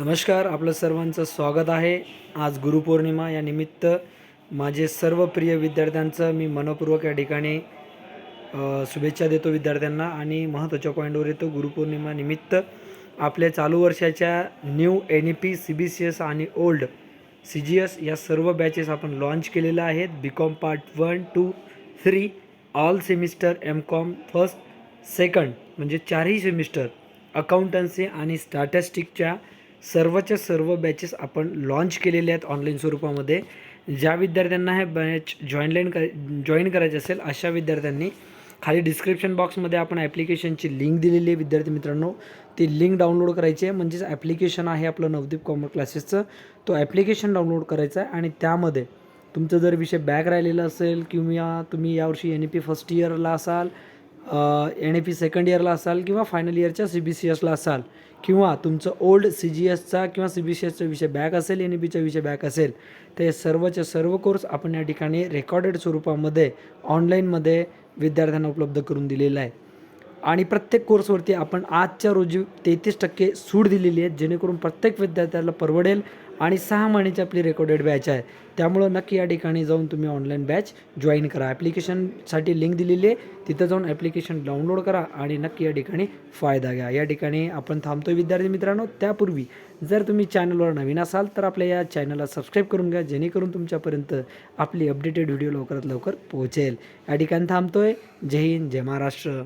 नमस्कार आपलं सर्वांचं स्वागत आहे. आज गुरुपौर्णिमा या निमित्त माझे सर्व प्रिय विद्यार्थ्यांचं मी मनपूर्वक या ठिकाणी शुभेच्छा देतो विद्यार्थ्यांना. आणि महत्त्वाच्या पॉईंटवर येतो गुरुपौर्णिमा निमित्त आपल्या चालू वर्षाच्या new N E P C B C S आणि ओल्ड सी जी एस या सर्व बॅचेस आपण लॉन्च केलेल्या आहेत. B Com part one two three all semester M Com first second म्हणजे चारही सेमिस्टर अकाउंटन्सी आणि स्टॅटिस्टिकच्या सर्वच्या सर्व बॅचेस आपण लॉन्च केलेले आहेत ऑनलाईन स्वरूपामध्ये. ज्या विद्यार्थ्यांना हे बॅच जॉईनलाईन कर जॉईन करायचे असेल अशा विद्यार्थ्यांनी खाली डिस्क्रिप्शन बॉक्समध्ये आपण ॲप्लिकेशनची लिंक दिलेली आहे विद्यार्थी मित्रांनो. ती लिंक डाउनलोड करायची आहे. म्हणजेच ॲप्लिकेशन आहे आपलं नवदीप कॉमर क्लासेसचं तो ॲप्लिकेशन डाउनलोड करायचा आहे आणि त्यामध्ये तुमचं जर विषय बॅक राहिलेला असेल किंवा तुम्ही यावर्षी एन ई पी फर्स्ट इयरला असाल एन ए पी सेकंड इयरला असाल किंवा फायनल इयरच्या सी बी सी एसला असाल किंवा तुमचं ओल्ड सी जी एसचा किंवा सी बी सी एसचा विषय बॅक असेल एन ई पीचा विषय बॅक असेल ते सर्वचे सर्व कोर्स आपण या ठिकाणी रेकॉर्डेड स्वरूपामध्ये ऑनलाईनमध्ये विद्यार्थ्यांना उपलब्ध करून दिलेला आहे आणि प्रत्येक कोर्सवरती आपण आजच्या रोजी तेहतीस टक्के सूट दिलेली आहे जेणेकरून प्रत्येक विद्यार्थ्याला परवडेल आणि सहा महिन्याची आपली रेकॉर्डेड बॅच आहे. त्यामुळं नक्की या ठिकाणी जाऊन तुम्ही ऑनलाईन बॅच जॉईन करा. ॲप्लिकेशनसाठी लिंक दिलेली आहे. तिथं जाऊन ॲप्लिकेशन डाउनलोड करा आणि नक्की या ठिकाणी फायदा घ्या. या ठिकाणी आपण थांबतोय विद्यार्थी मित्रांनो. त्यापूर्वी जर तुम्ही चॅनलवर नवीन असाल तर आपल्या या चॅनलला सबस्क्राईब करून घ्या जेणेकरून तुमच्यापर्यंत आपली अपडेटेड व्हिडिओ लवकरात लवकर पोहोचेल. या ठिकाणी थांबतोय. जय हिंद जय महाराष्ट्र.